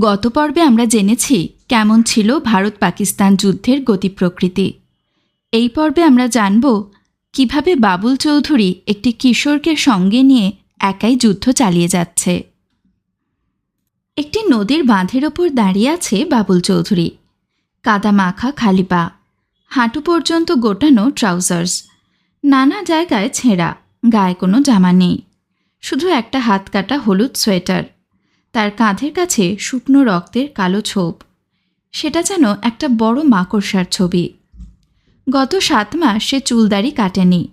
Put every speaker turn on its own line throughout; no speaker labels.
গত পর্বে আমরা জেনেছি কেমন ছিল ভারত পাকিস্তান যুদ্ধের গতি প্রকৃতি এই পর্বে আমরা জানব কীভাবে বাবুল চৌধুরী একটি কিশোরকে সঙ্গে নিয়ে একাই যুদ্ধ চালিয়ে যাচ্ছে। একটি নদীর বাঁধের ওপর দাঁড়িয়ে আছে বাবুল চৌধুরী। কাদা মাখা খালি পা। হাঁটু পর্যন্ত গোটানো ট্রাউজার্স। নানা জায়গায় ছেঁড়া, গায়ে কোনো জামা নেই। শুধু একটা হাত কাটা হলুদ সোয়েটার। তার কাঁধের কাছে শুকনো রক্তের কালো ছোপ। সেটা যেন একটা বড় মাকড়সার ছবি। গত সাত মাস সে চুলদারি কাটেনি।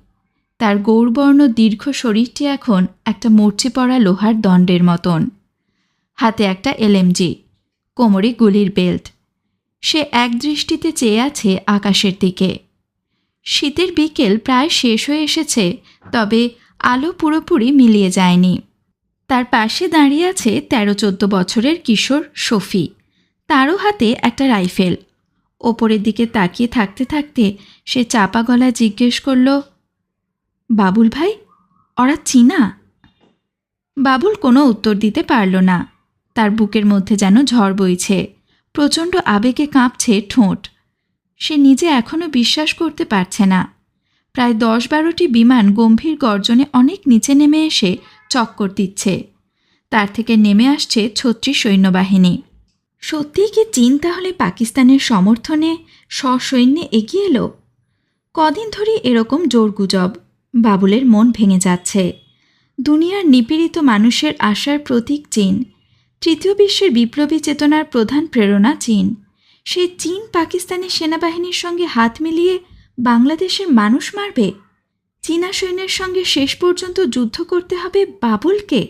তার গৌরবর্ণ দীর্ঘ শরীরটি এখন একটা মূর্ছি পড়া লোহার দণ্ডের মতন। হাতে একটা এলএমজি কোমরে গুলির বেল্ট। সে এক দৃষ্টিতে চেয়ে আছে আকাশের দিকে। শীতের বিকেল প্রায় শেষ হয়ে এসেছে, তবে আলো পুরোপুরি মিলিয়ে যায়নি। তার পাশে দাঁড়িয়ে আছে তেরো চোদ্দ বছরের কিশোর শফি। তারও হাতে একটা রাইফেল। ওপরের দিকে তাকিয়ে থাকতে থাকতে সে চাপা গলায় জিজ্ঞেস করল, বাবুল ভাই, ওরা চীনা? বাবুল কোনো উত্তর দিতে পারল না। তার বুকের মধ্যে যেন ঝড় বইছে। প্রচণ্ড আবেগে কাঁপছে ঠোঁট। সে নিজে এখনও বিশ্বাস করতে পারছে না। প্রায় দশ বারোটি বিমান গম্ভীর গর্জনে অনেক নিচে নেমে এসে চক্কর দিচ্ছে। তার থেকে নেমে আসছে ছত্রিশ সৈন্যবাহিনী। সত্যিই কি চীন তাহলে পাকিস্তানের সমর্থনে সসৈন্যে এগিয়ে এলো? কদিন ধরেই এরকম জোর গুজব, বাবুলের মন ভেঙে যাচ্ছে। দুনিয়ার নিপীড়িত মানুষের আশার প্রতীক চীন। তৃতীয় বিশ্বের বিপ্লবী চেতনার প্রধান প্রেরণা চীন। সেই চীন পাকিস্তানি সেনাবাহিনীর সঙ্গে হাত মিলিয়ে বাংলাদেশের মানুষ মারবে? চীনা সৈন্যের সঙ্গে শেষ পর্যন্ত যুদ্ধ করতে হবে বাবুলকে।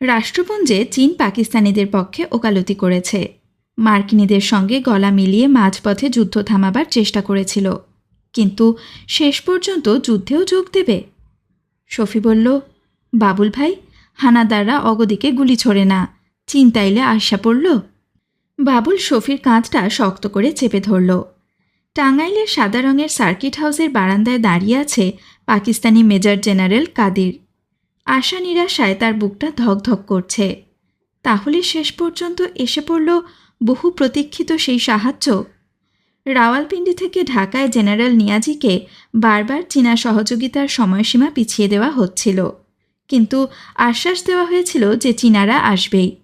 রাষ্ট্রপুঞ্জে চীন পাকিস্তানিদের পক্ষে ওকালতি করেছে। মার্কিনীদের সঙ্গে গলা মিলিয়ে মাঝপথে যুদ্ধ থামাবার চেষ্টা করেছিল। কিন্তু শেষ পর্যন্ত যুদ্ধেও যোগ দেবে। শফি বলল, বাবুল ভাই, হানাদাররা অগদিকে গুলি ছোড়ে না। চিন্তাইলে আশা পড়ল? বাবুল শফির কাঁধটা শক্ত করে চেপে ধরল। টাঙ্গাইলের সাদা রঙের সার্কিট হাউসের বারান্দায় দাঁড়িয়ে আছে পাকিস্তানি মেজর জেনারেল কাদির। আশা নিরাশায় তার বুকটা ধকধক করছে। তাহলে শেষ পর্যন্ত এসে পড়ল বহু প্রতীক্ষিত সেই সাহায্য? রাওয়ালপিন্ডি থেকে ঢাকায় জেনারেল নিয়াজিকে বারবার চীনা সহযোগিতার সময়সীমা পিছিয়ে দেওয়া হচ্ছিল। কিন্তু আশ্বাস দেওয়া হয়েছিল যে চীনারা আসবেই।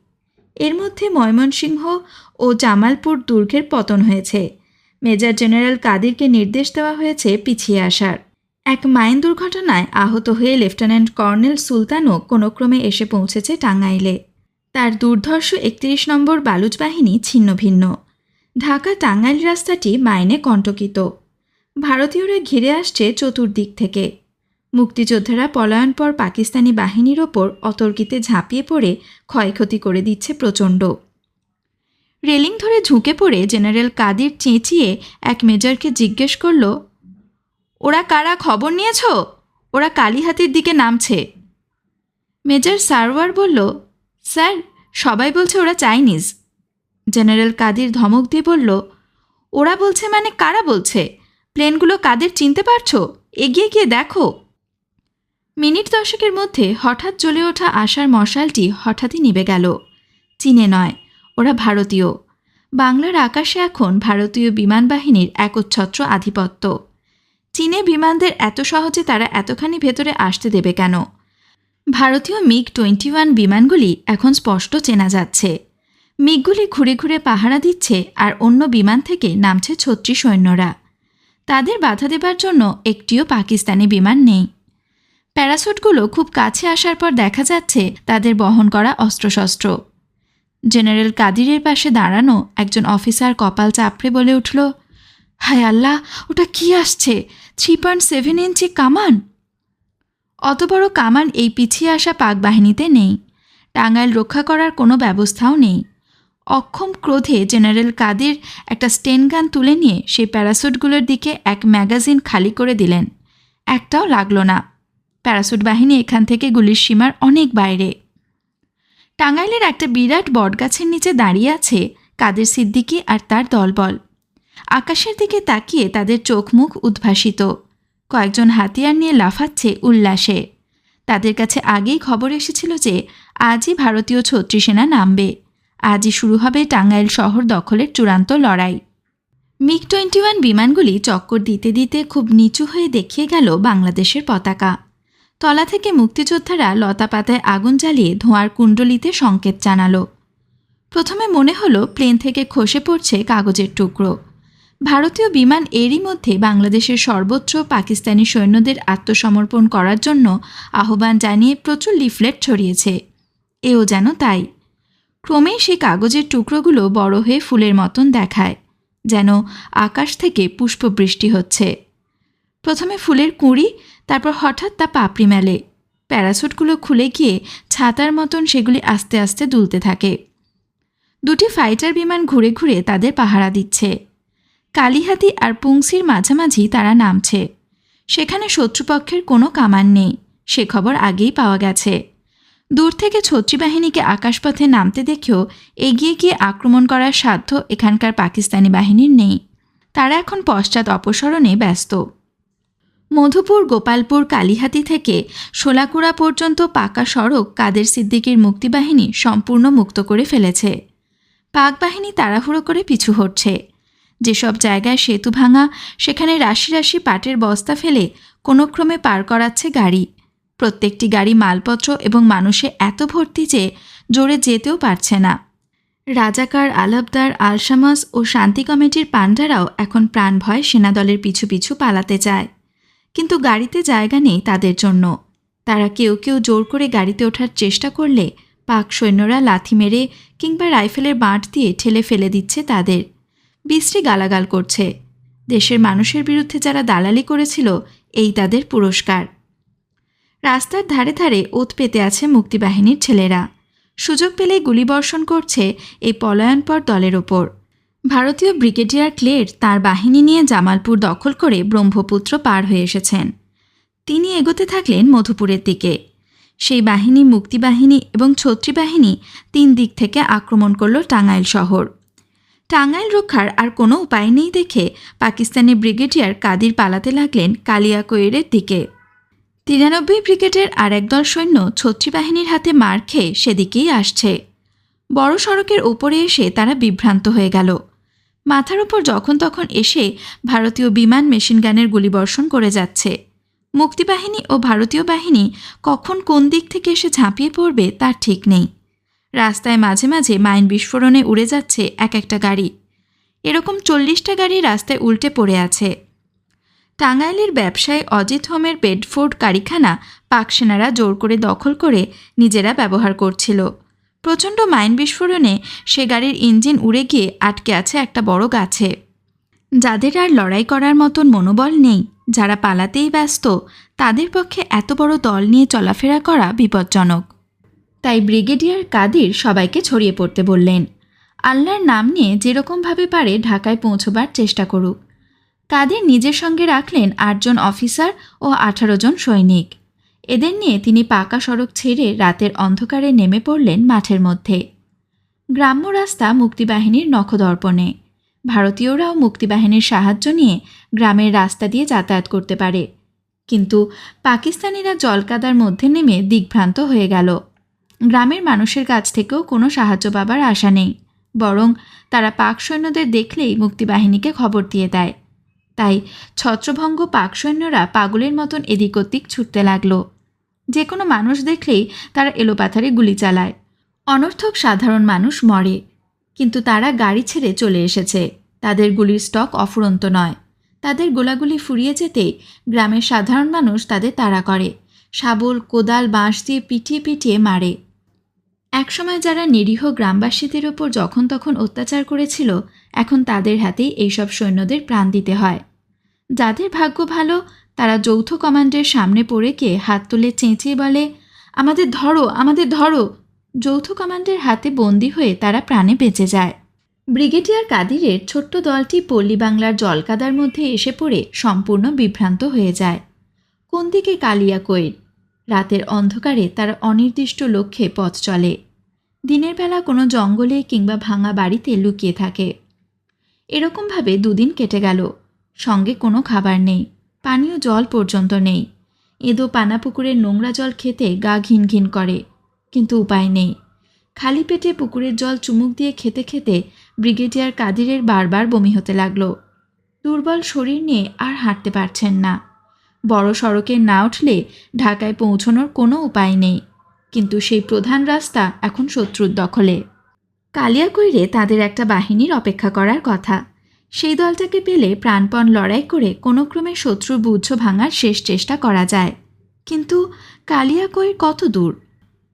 এর মধ্যে ময়মনসিংহ ও জামালপুর দুর্গের পতন হয়েছে। মেজর জেনারেল কাদিরকে নির্দেশ দেওয়া হয়েছে পিছিয়ে আসার। এক মাইন দুর্ঘটনায় আহত হয়ে লেফটেন্যান্ট কর্নেল সুলতানও কোনো ক্রমে এসে পৌঁছেছে টাঙ্গাইলে। তার দুর্ধর্ষ একত্রিশ নম্বর বালুচ বাহিনী ছিন্ন ভিন্ন ঢাকা টাঙ্গাইল রাস্তাটি মাইনে কণ্টকিত। ভারতীয়রা ঘিরে আসছে চতুর্দিক থেকে। মুক্তিযোদ্ধারা পলায়ন পর পাকিস্তানি বাহিনীর ওপর অতর্কিতে ঝাঁপিয়ে পড়ে ক্ষয়ক্ষতি করে দিচ্ছে প্রচণ্ড। রেলিং ধরে ঝুঁকে পড়ে জেনারেল কাদির চেঁচিয়ে এক মেজরকে জিজ্ঞেস করল ওরা কারা খবর নিয়েছ? ওরা কালীহাতির দিকে নামছে। মেজর সারওয়ার বলল, স্যার, সবাই বলছে ওরা চাইনিজ। জেনারেল কাদির ধমক দিয়ে বলল, ওরা বলছে মানে কারা বলছে? প্লেনগুলো কাদের চিনতে পারছ? এগিয়ে গিয়ে দেখো। মিনিট দশকের মধ্যে হঠাৎ জ্বলে ওঠা আশার মশালটি হঠাৎই নিভে গেল। চীনে নয়, ওরা ভারতীয়। বাংলার আকাশে এখন ভারতীয় বিমান বাহিনীর একচ্ছত্র আধিপত্য। চীনে বিমানদের এত সহজে তারা এতখানি ভেতরে আসতে দেবে কেন? ভারতীয় মিগ টোয়েন্টি ওয়ান বিমানগুলি এখন স্পষ্ট চেনা যাচ্ছে। মিগগুলি ঘুরে ঘুরে পাহারা দিচ্ছে আর অন্য বিমান থেকে নামছে ছত্রিশ সৈন্যরা। তাদের বাধা দেবার জন্য একটিও পাকিস্তানি বিমান নেই। প্যারাসুটগুলো খুব কাছে আসার পর দেখা যাচ্ছে তাদের বহন করা অস্ত্রশস্ত্র। জেনারেল কাদিরের পাশে দাঁড়ানো একজন অফিসার কপাল চাপড়ে বলে উঠল, হায় আল্লাহ, ওটা কি আসছে? থ্রি পয়েন্ট সেভেন ইঞ্চি কামান। অত বড় কামান এই পিছিয়ে আসা পাক বাহিনীতে নেই। টাঙ্গাইল রক্ষা করার কোনো ব্যবস্থাও নেই। অক্ষম ক্রোধে জেনারেল কাদির একটা স্টেন গান তুলে নিয়ে সেই প্যারাসুটগুলোর দিকে এক ম্যাগাজিন খালি করে দিলেন। একটাও লাগল না। প্যারাসুট বাহিনী এখান থেকে গুলির সীমার অনেক বাইরে। টাঙ্গাইলের একটা বিরাট বটগাছের নিচে দাঁড়িয়ে আছে কাদের সিদ্দিকি আর তার দলবল। আকাশের দিকে তাকিয়ে তাদের চোখ মুখ উদ্ভাসিত। কয়েকজন হাতিয়ার নিয়ে লাফাচ্ছে উল্লাসে। তাদের কাছে আগেই খবর এসেছিল যে আজই ভারতীয় ছত্রিশ সেনা নামবে। আজই শুরু হবে টাঙ্গাইল শহর দখলের চূড়ান্ত লড়াই। মিগ টোয়েন্টি ওয়ান বিমানগুলি চক্কর দিতে দিতে খুব নিচু হয়ে দেখিয়ে গেল বাংলাদেশের পতাকা। তলা থেকে মুক্তিযোদ্ধারা লতা পাতায় আগুন জ্বালিয়ে ধোঁয়ার কুণ্ডলিতে সংকেত জানালো। প্রথমে মনে হলো প্লেন থেকে খসে পড়ছে কাগজের টুকরো। ভারতীয় বিমান এরই মধ্যে বাংলাদেশের সর্বোচ্চ পাকিস্তানি সৈন্যদের আত্মসমর্পণ করার জন্য আহ্বান জানিয়ে প্রচুর লিফলেট ছড়িয়েছে। এও যেন তাই। ক্রমেই সেই কাগজের টুকরোগুলো বড় হয়ে ফুলের মতন দেখায়, যেন আকাশ থেকে পুষ্পবৃষ্টি হচ্ছে। প্রথমে ফুলের কুঁড়ি, তারপর হঠাৎ তা পাপড়ি মেলে। প্যারাসুটগুলো খুলে গিয়ে ছাতার মতন সেগুলি আস্তে আস্তে দুলতে থাকে। দুটি ফাইটার বিমান ঘুরে ঘুরে তাদের পাহারা দিচ্ছে। কালিহাতি আর পুংসির মাঝামাঝি তারা নামছে। সেখানে শত্রুপক্ষের কোনো কামান নেই। সে খবর আগেই পাওয়া গেছে। দূর থেকে ছত্রী বাহিনীকে আকাশপথে নামতে দেখেও এগিয়ে গিয়ে আক্রমণ করার সাধ্য এখানকার পাকিস্তানি বাহিনীর নেই। তারা এখন পশ্চাৎ অপসরণে ব্যস্ত। মধুপুর, গোপালপুর, কালিহাতি থেকে শোলাকুড়া পর্যন্ত পাকা সড়ক কাদের সিদ্দিকির মুক্তিবাহিনী সম্পূর্ণ মুক্ত করে ফেলেছে। পাক বাহিনী তাড়াহুড়ো করে পিছু হটছে। যেসব জায়গায় সেতু ভাঙা, সেখানে রাশি রাশি পাটের বস্তা ফেলে কোনো ক্রমে পার করাচ্ছে গাড়ি। প্রত্যেকটি গাড়ি মালপত্র এবং মানুষে এত ভর্তি যে জোরে যেতেও পারছে না। রাজাকার আলবদার আলশামাস ও শান্তি কমিটির পাণ্ডারাও এখন প্রাণ ভয় সেনাদলের পিছু পিছু পালাতে চায়। কিন্তু গাড়িতে জায়গা নেই তাদের জন্য। তারা কেউ কেউ জোর করে গাড়িতে ওঠার চেষ্টা করলে পাক সৈন্যরা লাথি মেরে কিংবা রাইফেলের বাঁট দিয়ে ঠেলে ফেলে দিচ্ছে তাদের। বিশ্রী গালাগাল করছে। দেশের মানুষের বিরুদ্ধে যারা দালালি করেছিল, এই তাদের পুরস্কার। রাস্তার ধারে ধারে ওত পেতে আছে মুক্তিবাহিনীর ছেলেরা। সুযোগ পেলেই গুলিবর্ষণ করছে এই পলায়নপর দলের ওপর। ভারতীয় ব্রিগেডিয়ার ক্লের তার বাহিনী নিয়ে জামালপুর দখল করে ব্রহ্মপুত্র পার হয়ে এসেছেন। তিনি এগোতে থাকলেন মধুপুরের দিকে। সেই বাহিনী মুক্তিবাহিনী এবং ছত্রী বাহিনী তিন দিক থেকে আক্রমণ করল টাঙ্গাইল শহর। টাঙ্গাইল রক্ষার আর কোনো উপায় নেই দেখে পাকিস্তানি ব্রিগেডিয়ার কাদির পালাতে লাগলেন কালিয়াকৈরের দিকে। তিরানব্বই ব্রিগেডের আর একদল সৈন্য ছত্রী বাহিনীর হাতে মার খেয়ে সেদিকেই আসছে। বড় সড়কের ওপরে এসে তারা বিভ্রান্ত হয়ে গেল। মাথার উপর যখন তখন এসে ভারতীয় বিমান মেশিনগানের গুলিবর্ষণ করে যাচ্ছে। মুক্তিবাহিনী ও ভারতীয় বাহিনী কখন কোন দিক থেকে এসে ঝাঁপিয়ে পড়বে তার ঠিক নেই। রাস্তায় মাঝে মাঝে মাইন বিস্ফোরণে উড়ে যাচ্ছে এক একটা গাড়ি। এরকম চল্লিশটা গাড়ি রাস্তায় উল্টে পড়ে আছে। টাঙ্গাইলের ব্যবসায়ী অজিত হোমের বেডফোর্ড কারিখানা পাক সেনারা জোর করে দখল করে নিজেরা ব্যবহার করছিল। প্রচণ্ড মাইন বিস্ফোরণে সে গাড়ির ইঞ্জিন উড়ে গিয়ে আটকে আছে একটা বড় গাছে। যাদের আর লড়াই করার মতন মনোবল নেই, যারা পালাতেই ব্যস্ত, তাদের পক্ষে এত বড় দল নিয়ে চলাফেরা করা বিপজ্জনক। তাই ব্রিগেডিয়ার কাদির সবাইকে ছড়িয়ে পড়তে বললেন। আল্লাহর নাম নিয়ে যেরকমভাবে পারে ঢাকায় পৌঁছবার চেষ্টা করুক। কাদের নিজের সঙ্গে রাখলেন আটজন অফিসার ও আঠারো জন সৈনিক। এদের নিয়ে তিনি পাকা সড়ক ছেড়ে রাতের অন্ধকারে নেমে পড়লেন মাঠের মধ্যে। গ্রাম্য রাস্তা মুক্তিবাহিনীর নখদর্পণে ভারতীয়রাও মুক্তিবাহিনীর সাহায্য নিয়ে গ্রামের রাস্তা দিয়ে যাতায়াত করতে পারে। কিন্তু পাকিস্তানিরা জলকাদার মধ্যে নেমে দিগ্ভ্রান্ত হয়ে গেল। গ্রামের মানুষের কাছ থেকেও কোনো সাহায্য পাবার আশা নেই। বরং তারা পাক সৈন্যদের দেখলেই মুক্তিবাহিনীকে খবর দিয়ে দেয়। তাই ছত্রভঙ্গ পাক সৈন্যরা পাগলের মতন এদিক ওদিক ছুটতে লাগল। যে কোনো মানুষ দেখলেই তারা এলোপাথারে গুলি চালায়। অনর্থক সাধারণ মানুষ মরে। কিন্তু তারা গাড়ি ছেড়ে চলে এসেছে। তাদের গুলির স্টক অফুরন্ত নয়। তাদের গোলাগুলি ফুরিয়ে যেতে গ্রামের সাধারণ মানুষ তাদের তাড়া করে। শাবল, কোদাল, বাঁশ দিয়ে পিটিয়ে পিটিয়ে মারে। একসময় যারা নিরীহ গ্রামবাসীদের ওপর যখন তখন অত্যাচার করেছিল, এখন তাদের হাতেই এইসব সৈন্যদের প্রাণ দিতে হয়। যাদের ভাগ্য ভালো, তারা যৌথ কমান্ডের সামনে পড়ে গিয়ে হাত তুলে চেঁচিয়ে বলে, আমাদের ধরো আমাদের ধরো! যৌথ কমান্ডের হাতে বন্দি হয়ে তারা প্রাণে বেঁচে যায়। ব্রিগেডিয়ার কাদিরের ছোট্ট দলটি পল্লী বাংলার জলকাদার মধ্যে এসে পড়ে সম্পূর্ণ বিভ্রান্ত হয়ে যায়। কোন দিকে কালিয়া কৈর রাতের অন্ধকারে তারা অনির্দিষ্ট লক্ষ্যে পথ চলে। দিনের বেলা কোনো জঙ্গলে কিংবা ভাঙা বাড়িতে লুকিয়ে থাকে। এরকমভাবে দুদিন কেটে গেল। সঙ্গে কোনো খাবার নেই। পানীয় জল পর্যন্ত নেই। এদো পানা পুকুরের নোংরা জল খেতে গা ঘিন ঘিন করে, কিন্তু উপায় নেই। খালি পেটে পুকুরের জল চুমুক দিয়ে খেতে খেতে ব্রিগেডিয়ার কাদিরের বারবার বমি হতে লাগল। দুর্বল শরীর নিয়ে আর হাঁটতে পারছেন না। বড় সড়কে না উঠলে ঢাকায় পৌঁছনোর কোনো উপায় নেই। কিন্তু সেই প্রধান রাস্তা এখন শত্রুর দখলে। কালিয়াকৈরে তাদের একটা বাহিনীর অপেক্ষা করার কথা। সেই দলটাকে পেলে প্রাণপণ লড়াই করে কোনো ক্রমে শত্রুর বুঝ ভাঙার শেষ চেষ্টা করা যায়। কিন্তু কালিয়াকৈর কত দূর?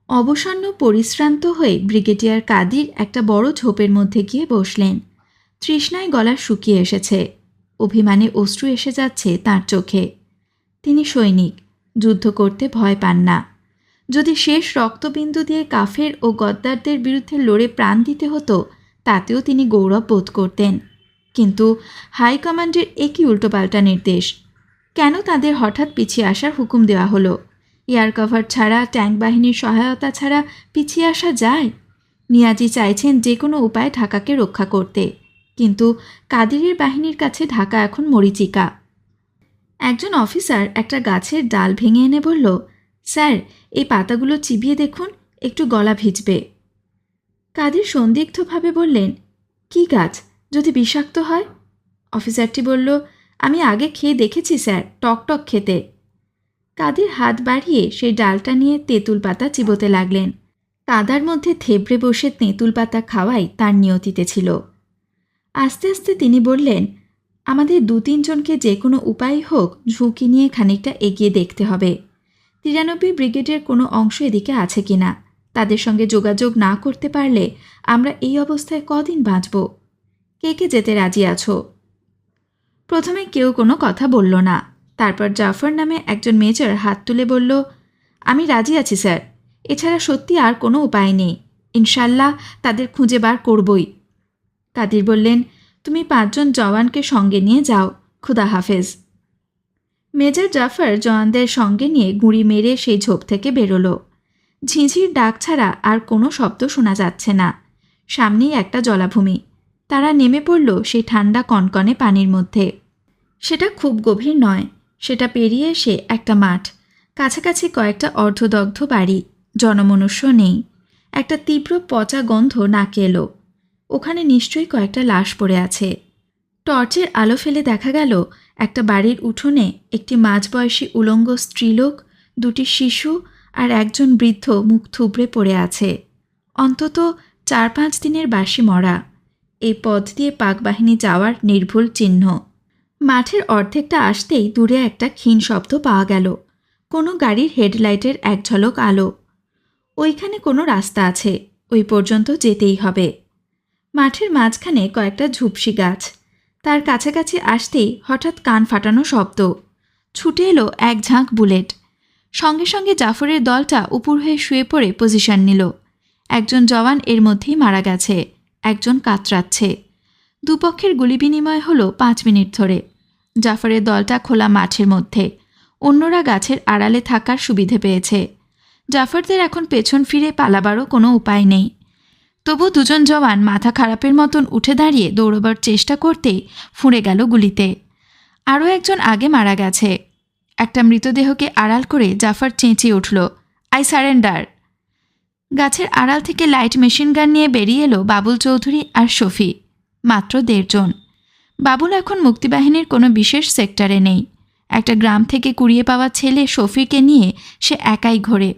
অবসন্ন, পরিশ্রান্ত হয়ে ব্রিগেডিয়ার কাদির একটা বড় ঝোপের মধ্যে গিয়ে বসলেন। তৃষ্ণায় গলা শুকিয়ে এসেছে। অভিমানে অশ্রু এসে যাচ্ছে তার চোখে। তিনি সৈনিক, যুদ্ধ করতে ভয় পান না। যদি শেষ রক্তবিন্দু দিয়ে কাফের ও গদ্দারদের বিরুদ্ধে লড়ে প্রাণ দিতে হতো, তাতেও তিনি গৌরব বোধ করতেন। কিন্তু হাইকমান্ডের একই উল্টোপাল্টা নির্দেশ। কেন তাদের হঠাৎ পিছিয়ে আসার হুকুম দেওয়া হলো? এয়ার কভার ছাড়া, ট্যাঙ্ক বাহিনীর সহায়তা ছাড়া পিছিয়ে আসা যায়? নিয়াজি চাইছেন যে কোনো উপায়ে ঢাকাকে রক্ষা করতে। কিন্তু কাদিরের বাহিনীর কাছে ঢাকা এখন মরিচিকা। একজন অফিসার একটা গাছের ডাল ভেঙে এনে বলল স্যার, এই পাতাগুলো চিবিয়ে দেখুন, একটু গলা ভিজবে। কাদির সন্দিগ্ধভাবে বললেন, কি গাছ, যদি বিষাক্ত হয়? অফিসারটি বলল, আমি আগে খেয়ে দেখেছি, স্যার, টক টক খেতে। কাদের হাত বাড়িয়ে সেই ডালটা নিয়ে তেঁতুল পাতা চিবোতে লাগলেন। কাদার মধ্যে থেবড়ে বসে তেঁতুল পাতা খাওয়াই তার নিয়তিতে ছিল। আস্তে আস্তে তিনি বললেন, আমাদের দু তিনজনকে যে কোনো উপায় হোক, ঝুঁকি নিয়ে খানিকটা এগিয়ে দেখতে হবে। তিরানব্বই ব্রিগেডের কোনো অংশ এদিকে আছে কিনা, তাদের সঙ্গে যোগাযোগ না করতে পারলে আমরা এই অবস্থায় কদিন বাঁচব? কে কে যেতে রাজি আছো? প্রথমে কেউ কোনো কথা বলল না। তারপর জাফর নামে একজন মেজর হাত তুলে বলল, আমি রাজি আছি, স্যার। এছাড়া সত্যি আর কোনো উপায় নেই। ইনশাল্লাহ তাদের খুঁজে বার করবই। কাদির বললেন, তুমি পাঁচজন জওয়ানকে সঙ্গে নিয়ে যাও। খুদা হাফেজ। মেজর জাফর জওয়ানদের সঙ্গে নিয়ে গুঁড়ি মেরে সেই ঝোপ থেকে বেরোলো। ঝিঁঝির ডাক ছাড়া আর কোনো শব্দ শোনা যাচ্ছে না। সামনেই একটা জলাভূমি। তারা নেমে পড়ল সেই ঠান্ডা কনকনে পানির মধ্যে। সেটা খুব গভীর নয়, সেটা পেরিয়ে এসে একটা মাঠ। কাছাকাছি কয়েকটা অর্ধদগ্ধ বাড়ি, জনমনুষ্য নেই। একটা তীব্র পচা গন্ধ নাকে এলো। ওখানে নিশ্চয়ই কয়েকটা লাশ পড়ে আছে। টর্চের আলো ফেলে দেখা গেল একটা বাড়ির উঠোনে একটি মাঝবয়সী উলঙ্গ স্ত্রীলোক, দুটি শিশু আর একজন বৃদ্ধ মুখ থুবড়ে পড়ে আছে। অন্তত চার পাঁচ দিনের বাসি মরা। এই পথ দিয়ে পাকবাহিনী যাওয়ার নির্ভুল চিহ্ন। মাঠের অর্ধেকটা আসতেই দূরে একটা ক্ষীণ শব্দ পাওয়া গেল। কোনো গাড়ির হেডলাইটের এক ঝলক আলো। ওইখানে কোনো রাস্তা আছে। ওই পর্যন্ত যেতেই হবে। মাঠের মাঝখানে কয়েকটা ঝুপসি গাছ। তার কাছাকাছি আসতেই হঠাৎ কান ফাটানো শব্দ। ছুটে এলো এক ঝাঁক বুলেট। সঙ্গে সঙ্গে জাফরের দলটা উপর হয়ে শুয়ে পড়ে পজিশন নিল। একজন জওয়ান এর মধ্যেই মারা গেছে, একজন কাতরাচ্ছে। দুপক্ষের গুলি বিনিময় হলো পাঁচ মিনিট ধরে। জাফরের দলটা খোলা মাঠের মধ্যে, অন্যরা গাছের আড়ালে থাকার সুবিধে পেয়েছে। জাফরদের এখন পেছন ফিরে পালাবারও কোনো উপায় নেই। তবু দুজন জওয়ান মাথা খারাপের মতন উঠে দাঁড়িয়ে দৌড়বার চেষ্টা করতেই ফুঁড়ে গেল গুলিতে। আরও একজন আগে মারা গেছে। একটা মৃতদেহকে আড়াল করে জাফর চেঁচিয়ে উঠল, আই সারেন্ডার! গাছের আড়াল থেকে লাইট মেশিন গান নিয়ে বেরিয়ে এলো বাবুল চৌধুরী আর শফি, মাত্র দেড়জন। বাবুল এখন মুক্তিবাহিনীর কোনো বিশেষ সেক্টরে নেই। একটা গ্রাম থেকে কুড়িয়ে পাওয়া ছেলে শফিকে নিয়ে সে একাই ঘোরে।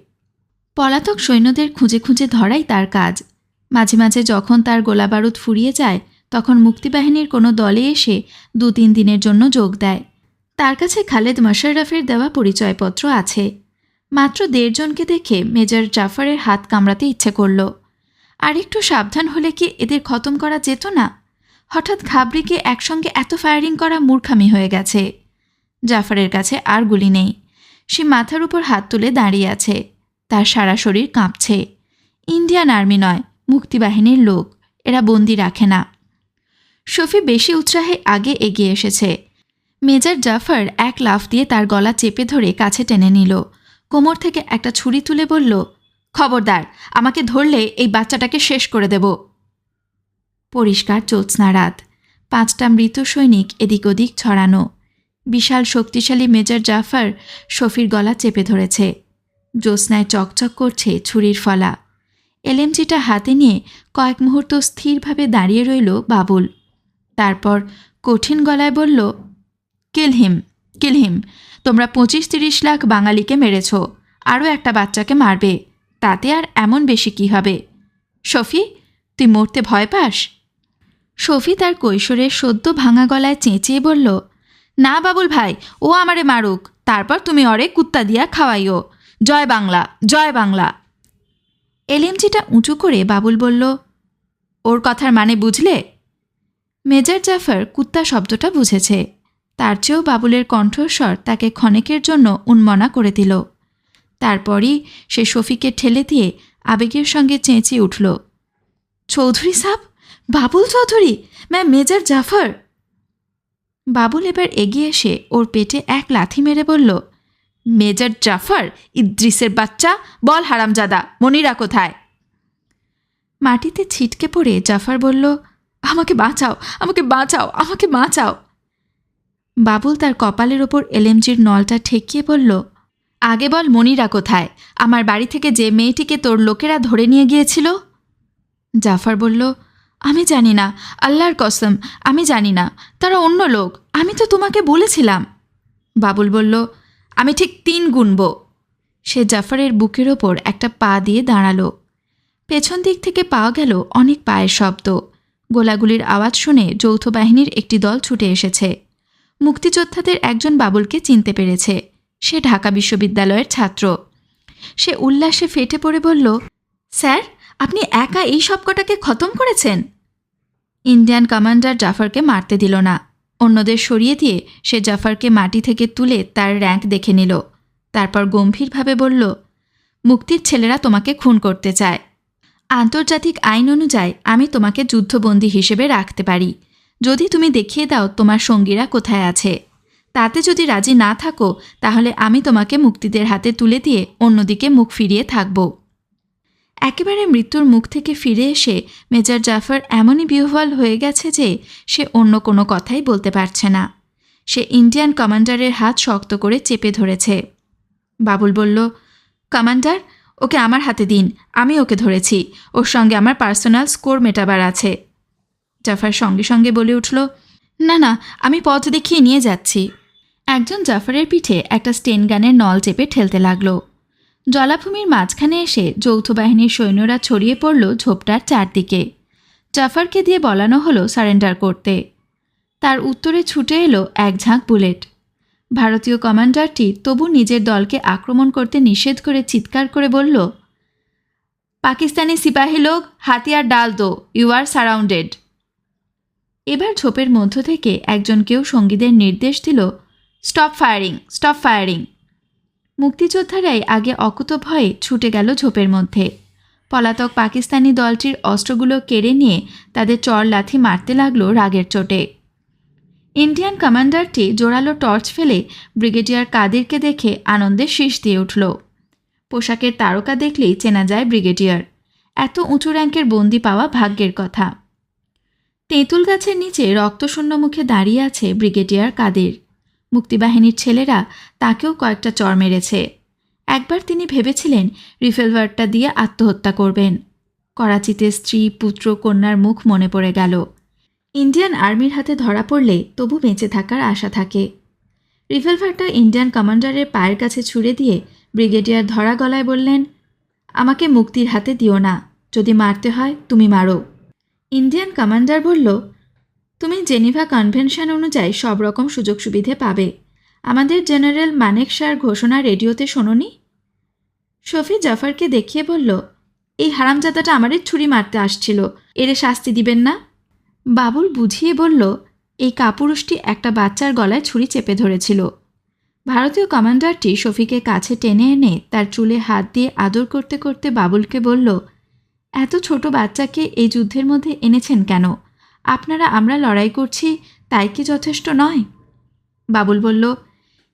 পলাতক সৈন্যদের খুঁজে খুঁজে ধরাই তার কাজ। মাঝে মাঝে যখন তার গোলাবারুদ ফুরিয়ে যায়, তখন মুক্তিবাহিনীর কোনো দলে এসে দু তিন দিনের জন্য যোগ দেয়। তার কাছে খালেদ মশাররফের দেওয়া পরিচয়পত্র আছে। মাত্র দেড়জনকে দেখে মেজর জাফরের হাত কামড়াতে ইচ্ছে করল। আর একটু সাবধান হলে কি এদের খতম করা যেত না? হঠাৎ ঘাবড়িকে একসঙ্গে এত ফায়ারিং করা মূর্খামি হয়ে গেছে। জাফরের কাছে আর গুলি নেই। সে মাথার উপর হাত তুলে দাঁড়িয়ে আছে। তার সারা শরীর কাঁপছে। ইন্ডিয়ান আর্মি নয় মুক্তিবাহিনীর লোক, এরা বন্দি রাখে না। শফি বেশি উৎসাহে আগে এগিয়ে এসেছে। মেজর জাফর এক লাফ দিয়ে তার গলা চেপে ধরে কাছে টেনে নিল। কোমর থেকে একটা ছুরি তুলে বলল, খবরদার, আমাকে ধরলে এই বাচ্চাটাকে শেষ করে দেব। পরিষ্কার জ্যোৎস্না রাত। পাঁচটা মৃত সৈনিক এদিক ওদিক ছড়ানো। বিশাল শক্তিশালী মেজর জাফর শফির গলা চেপে ধরেছে। জ্যোৎস্নায় চকচক করছে ছুরির ফলা। এলএমজিটা হাতে নিয়ে কয়েক মুহূর্ত স্থিরভাবে দাঁড়িয়ে রইল বাবুল। তারপর কঠিন গলায় বলল কিলহিম কিলহিম তোমরা পঁচিশ তিরিশ লাখ বাঙালিকে মেরেছ, আরও একটা বাচ্চাকে মারবে, তাতে আর এমন বেশি কি হবে? শফি তুই মরতে ভয় পাস? শফি তার কৈশোরের সদ্য ভাঙা গলায় চেঁচিয়ে বলল, না বাবুল ভাই, ও আমারে মারুক, তারপর তুমি অরে কুত্তা দিয়া খাওয়াইও। জয় বাংলা জয় বাংলা। এলএমজিটা উঁচু করে বাবুল বলল, ওর কথার মানে বুঝলে? মেজর জাফর কুত্তা শব্দটা বুঝেছে। তার চেয়েও বাবুলের কণ্ঠস্বর তাকে ক্ষণেকের জন্য উন্মনা করে দিল। তারপরই সে শফিকে ঠেলে দিয়ে আবেগের সঙ্গে চেঁচিয়ে উঠল, চৌধুরী সাহ বাবুল চৌধুরী ম্যা মেজর জাফর? বাবুল এবার এগিয়ে এসে ওর পেটে এক লাথি মেরে বলল মেজর জাফর ইদ্রিসের বাচ্চা, বল হারামজাদা, মনিরা কোথায়? মাটিতে ছিটকে পড়ে জাফর বলল, আমাকে বাঁচাও আমাকে বাঁচাও আমাকে বাঁচাও। বাবুল তার কপালের ওপর এলএমজির নলটা ঠেকিয়ে বলল, আগে বল মনিরা কোথায়? আমার বাড়ি থেকে যে মেয়েটিকে তোর লোকেরা ধরে নিয়ে গিয়েছিল? জাফর বলল, আমি জানি না, আল্লাহর কসম, আমি জানি না, তারা অন্য লোক, আমি তো তোমাকে বলেছিলাম। বাবুল বলল আমি ঠিক তিন গুনব। সে জাফরের বুকের ওপর একটা পা দিয়ে দাঁড়াল। পেছন দিক থেকে পাওয়া গেল অনেক পায়ের শব্দ। গোলাগুলির আওয়াজ শুনে যৌথ বাহিনীর একটি দল ছুটে এসেছে। মুক্তিযোদ্ধাদের একজন বাবুলকে চিনতে পেরেছে। সে ঢাকা বিশ্ববিদ্যালয়ের ছাত্র। সে উল্লাসে ফেটে পড়ে বলল, স্যার, আপনি একা এই সব কটাকে খতম করেছেন? ইন্ডিয়ান কমান্ডার জাফরকে মারতে দিল না। অন্যদের সরিয়ে দিয়ে সে জাফরকে মাটি থেকে তুলে তার র্যাঙ্ক দেখে নিল। তারপর গম্ভীরভাবে বলল, মুক্তির ছেলেরা তোমাকে খুন করতে চায়। আন্তর্জাতিক আইন অনুযায়ী আমি তোমাকে যুদ্ধবন্দী হিসেবে রাখতে পারি। যদি তুমি দেখিয়ে দাও তোমার সঙ্গীরা কোথায় আছে। তাতে যদি রাজি না থাকো, তাহলে আমি তোমাকে মুক্তিদের হাতে তুলে দিয়ে অন্যদিকে মুখ ফিরিয়ে থাকব। একেবারে মৃত্যুর মুখ থেকে ফিরে এসে মেজর জাফর এমনই বিহ্বল হয়ে গেছে যে সে অন্য কোনো কথাই বলতে পারছে না। সে ইন্ডিয়ান কমান্ডারের হাত শক্ত করে চেপে ধরেছে। বাবুল বলল, কমান্ডার, ওকে আমার হাতে দিন, আমি ওকে ধরেছি। ওর সঙ্গে আমার পার্সোনাল স্কোর মেটাবার আছে। জাফার সঙ্গে সঙ্গে বলে উঠল, না না, আমি পথ দেখিয়ে নিয়ে যাচ্ছি। একজন জাফরের পিঠে একটা স্টেন গানের নল চেপে ঠেলতে লাগল। জলাভূমির মাঝখানে এসে যৌথ বাহিনীর সৈন্যরা ছড়িয়ে পড়ল ঝোপটার চারদিকে। জাফরকে দিয়ে বলানো হলো সারেন্ডার করতে। তার উত্তরে ছুটে এলো এক ঝাঁক বুলেট। ভারতীয় কমান্ডারটি তবু নিজের দলকে আক্রমণ করতে নিষেধ করে চিৎকার করে বলল, পাকিস্তানি সিপাহী লোক, হাতিয়ার ডাল দো ইউ আর সারাউন্ডেড এবার ঝোপের মধ্য থেকে একজন কেউ সঙ্গীদের নির্দেশ দিল স্টপ ফায়ারিং স্টপ ফায়ারিং মুক্তিযোদ্ধারাই আগে অকুত ভয়ে ছুটে গেল ঝোপের মধ্যে। পলাতক পাকিস্তানি দলটির অস্ত্রগুলো কেড়ে নিয়ে তাদের চর লাথি মারতে লাগল রাগের চোটে। ইন্ডিয়ান কমান্ডারটি জোরালো টর্চ ফেলে ব্রিগেডিয়ার কাদিরকে দেখে আনন্দে শীষ দিয়ে উঠল। পোশাকের তারকা দেখলেই চেনা যায় ব্রিগেডিয়ার। এত উঁচু র্যাঙ্কের বন্দি পাওয়া ভাগ্যের কথা। তেঁতুল গাছের নিচে রক্তশূন্য মুখে দাঁড়িয়ে আছে ব্রিগেডিয়ার কাদের। মুক্তিবাহিনীর ছেলেরা তাকেও কয়েকটা চর মেরেছে। একবার তিনি ভেবেছিলেন রিভলভারটা দিয়ে আত্মহত্যা করবেন। করাচিতে স্ত্রী, পুত্র, কন্যার মুখ মনে পড়ে গেল। ইন্ডিয়ান আর্মির হাতে ধরা পড়লে তবু বেঁচে থাকার আশা থাকে। রিভলভারটা ইন্ডিয়ান কমান্ডারের পায়ের কাছে ছুড়ে দিয়ে ব্রিগেডিয়ার ধরা গলায় বললেন, আমাকে মুক্তির হাতে দিও না। যদি মারতে হয়, তুমি মারো। ইন্ডিয়ান কমান্ডার বলল তুমি জেনিভা কনভেনশন অনুযায়ী সব রকম সুযোগ সুবিধে পাবে। আমাদের জেনারেল মানেক শাহর ঘোষণা রেডিওতে শোনোনি? শফি জাফরকে দেখিয়ে বলল, এই হারামজাদাটা আমাদের ছুরি মারতে আসছিল, এরে শাস্তি দিবেন না? বাবুল বুঝিয়ে বলল, এই কাপুরুষটি একটা বাচ্চার গলায় ছুরি চেপে ধরেছিল। ভারতীয় কমান্ডারটি শফিকে কাছে টেনে এনে তার চুলে হাত দিয়ে আদর করতে করতে বাবুলকে বলল, এত ছোট বাচ্চাকে এই যুদ্ধের মধ্যে এনেছেন কেন? আপনারা আমরা লড়াই করছি, তাই কি যথেষ্ট নয়? বাবুল বলল,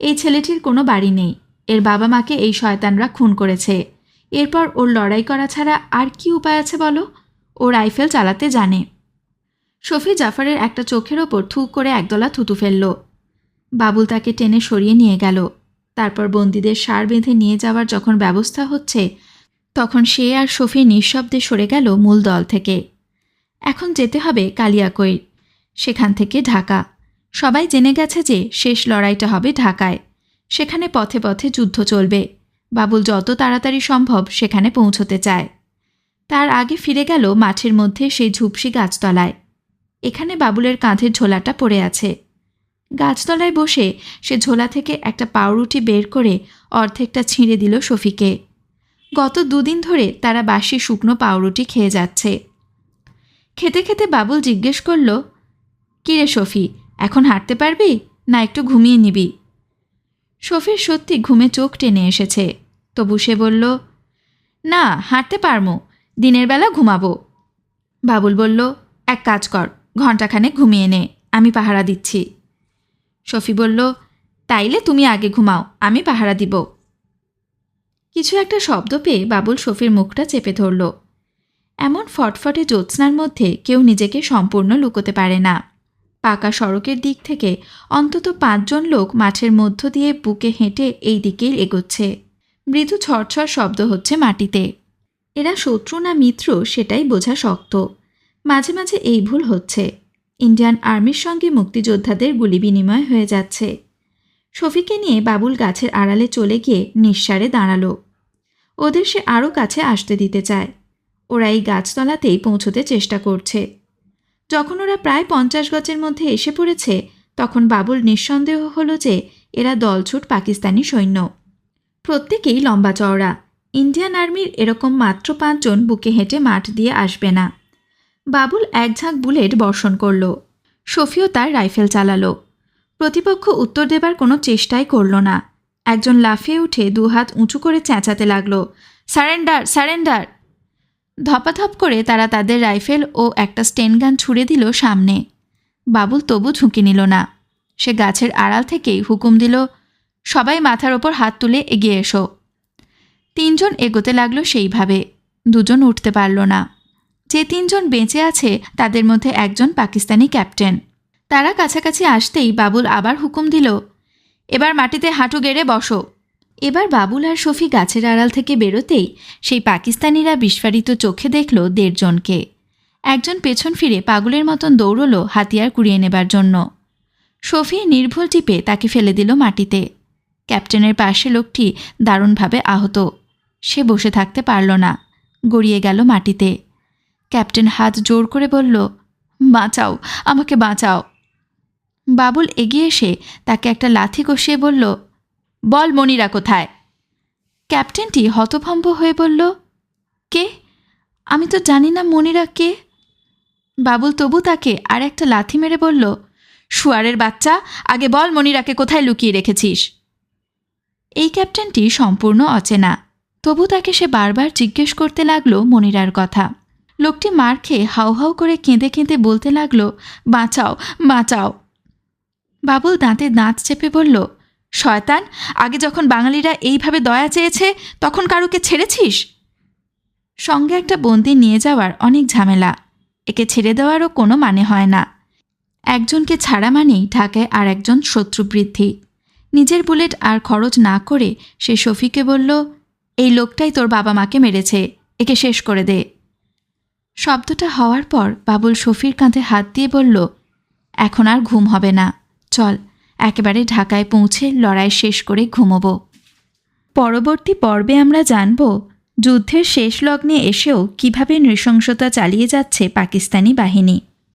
এই ছেলেটির কোনো বাড়ি নেই। এর বাবা মাকে এই শয়তানরা খুন করেছে। এরপর ওর লড়াই করা ছাড়া আর কি উপায় আছে বলো? ও রাইফেল চালাতে জানে। শফি জাফরের একটা চোখের ওপর থু করে একদলা থুতু ফেলল। বাবুল তাকে টেনে সরিয়ে নিয়ে গেল। তারপর বন্দীদের সার বেঁধে নিয়ে যাওয়ার যখন ব্যবস্থা হচ্ছে, তখন সে আর শফি নিঃশব্দে সরে গেল মূল দল থেকে। এখন যেতে হবে কালিয়াকৈর। সেখান থেকে ঢাকা। সবাই জেনে গেছে যে শেষ লড়াইটা হবে ঢাকায়। সেখানে পথে পথে যুদ্ধ চলবে। বাবুল যত তাড়াতাড়ি সম্ভব সেখানে পৌঁছতে চায়। তার আগে ফিরে গেল মাঠের মধ্যে সেই ঝুপসি গাছতলায়। এখানে বাবুলের কাঁধের ঝোলাটা পড়ে আছে। গাছতলায় বসে সে ঝোলা থেকে একটা পাউরুটি বের করে অর্ধেকটা ছিঁড়ে দিল শফিকে। গত দুদিন ধরে তারা বাসি শুকনো পাউরুটি খেয়ে যাচ্ছে। খেতে খেতে বাবুল জিজ্ঞেস করল কিরে শফি এখন হাঁটতে পারবি? না, একটু ঘুমিয়ে নিবি। শফির সত্যি ঘুমে চোখ টেনে এসেছে। তবু সে বলল, না, হাঁটতে পারমো, দিনের বেলা ঘুমাবো। বাবুল বলল, এক কাজ কর ঘণ্টাখানে ঘুমিয়ে নে, আমি পাহারা দিচ্ছি। শফি বলল, তাইলে তুমি আগে ঘুমাও, আমি পাহারা দিব। কিছু একটা শব্দ পেয়ে বাবুল সফির মুখটা চেপে ধরল। এমন ফটফটে জ্যোৎস্নার মধ্যে কেউ নিজেকে সম্পূর্ণ লুকোতে পারে না। পাকা সড়কের দিক থেকে অন্তত পাঁচজন লোক মাঠের মধ্য দিয়ে বুকে হেঁটে এই দিকেই এগোচ্ছে। মৃদু ছড়ছড় শব্দ হচ্ছে মাটিতে। এরা শত্রু না মিত্র সেটাই বোঝা শক্ত। মাঝে মাঝে এই ভুল হচ্ছে। ইন্ডিয়ান আর্মির সঙ্গে মুক্তিযোদ্ধাদের গুলি বিনিময় হয়ে যাচ্ছে। শফিকে নিয়ে বাবুল গাছের আড়ালে চলে গিয়ে নিঃসারে দাঁড়াল। ওদের সে আরও কাছে আসতে দিতে চায়। ওরা এই গাছতলাতেই পৌঁছতে চেষ্টা করছে। যখন ওরা প্রায় পঞ্চাশ গজের মধ্যে এসে পড়েছে, তখন বাবুল নিঃসন্দেহ হলো যে এরা দলছুট পাকিস্তানি সৈন্য। প্রত্যেকেই লম্বা চওড়া। ইন্ডিয়ান আর্মির এরকম মাত্র পাঁচজন বুকে হেঁটে মাঠ দিয়ে আসবে না। বাবুল এক ঝাঁক বুলেট বর্ষণ করল। শফিও তার রাইফেল চালালো। প্রতিপক্ষ উত্তর দেবার কোনো চেষ্টাই করল না। একজন লাফিয়ে উঠে দুহাত উঁচু করে চেঁচাতে লাগল, সারেন্ডার সারেন্ডার! ধপাধপ করে তারা তাদের রাইফেল ও একটা স্টেন গান ছুড়ে দিল সামনে। বাবুল তবু ঝুঁকি নিল না। সে গাছের আড়াল থেকেই হুকুম দিল, সবাই মাথার ওপর হাত তুলে এগিয়ে এসো। তিনজন এগোতে লাগল সেইভাবে। দুজন উঠতে পারল না। যে তিনজন বেঁচে আছে, তাদের মধ্যে একজন পাকিস্তানি ক্যাপ্টেন। তারা কাছাকাছি আসতেই বাবুল আবার হুকুম দিল, এবার মাটিতে হাঁটু গেড়ে বসো। এবার বাবুল আর শফি গাছের আড়াল থেকে বেরোতেই সেই পাকিস্তানিরা বিস্ফারিত চোখে দেখল দেড়জনকে। একজন পেছন ফিরে পাগলের মতন দৌড়লো হাতিয়ার কুড়িয়ে নেবার জন্য। শফি নির্ভুল টিপে তাকে ফেলে দিল মাটিতে। ক্যাপ্টেনের পাশে লোকটি দারুণভাবে আহত। সে বসে থাকতে পারল না। গড়িয়ে গেল মাটিতে। ক্যাপ্টেন হাত জোর করে বলল, বাঁচাও, আমাকে বাঁচাও। বাবুল এগিয়ে এসে তাকে একটা লাথি কষিয়ে বলল বল মনিরা কোথায়? ক্যাপ্টেনটি হতভম্ব হয়ে বলল, কে? আমি তো জানি না মনিরা কে। বাবুল তবু তাকে আর একটা লাথি মেরে বলল, শুয়ারের বাচ্চা, আগে বল মনিরাকে কোথায় লুকিয়ে রেখেছিস? এই ক্যাপ্টেনটি সম্পূর্ণ অচেনা। তবু তাকে সে বারবার জিজ্ঞেস করতে লাগল মনিরার কথা। লোকটি মার খেয়ে হাউ হাউ করে কেঁদে কেঁদে বলতে লাগল, বাঁচাও বাঁচাও। বাবুল দাঁতে দাঁত চেপে বলল শয়তান, আগে যখন বাঙালিরা এইভাবে দয়া চেয়েছে, তখন কারুকে ছেড়েছিস? সঙ্গে একটা বন্দি নিয়ে যাওয়ার অনেক ঝামেলা। একে ছেড়ে দেওয়ারও কোনো মানে হয় না। একজনকে ছাড়া মানেই ঢাকায় আর একজন শত্রু বৃদ্ধি নিজের বুলেট আর খরচ না করে সে শফিকে বলল, এই লোকটাই তোর বাবা মাকে মেরেছে, একে শেষ করে দে। শব্দটা হওয়ার পর বাবুল শফির কাঁধে হাত দিয়ে বলল, এখন আর ঘুম হবে না, চল। একেবারে ঢাকায় পৌঁছে লড়াই শেষ করে ঘুমোব। পরবর্তী পর্বে আমরা জানব যুদ্ধের শেষ লগ্নে এসেও কীভাবে নৃশংসতা চালিয়ে যাচ্ছে পাকিস্তানি বাহিনী।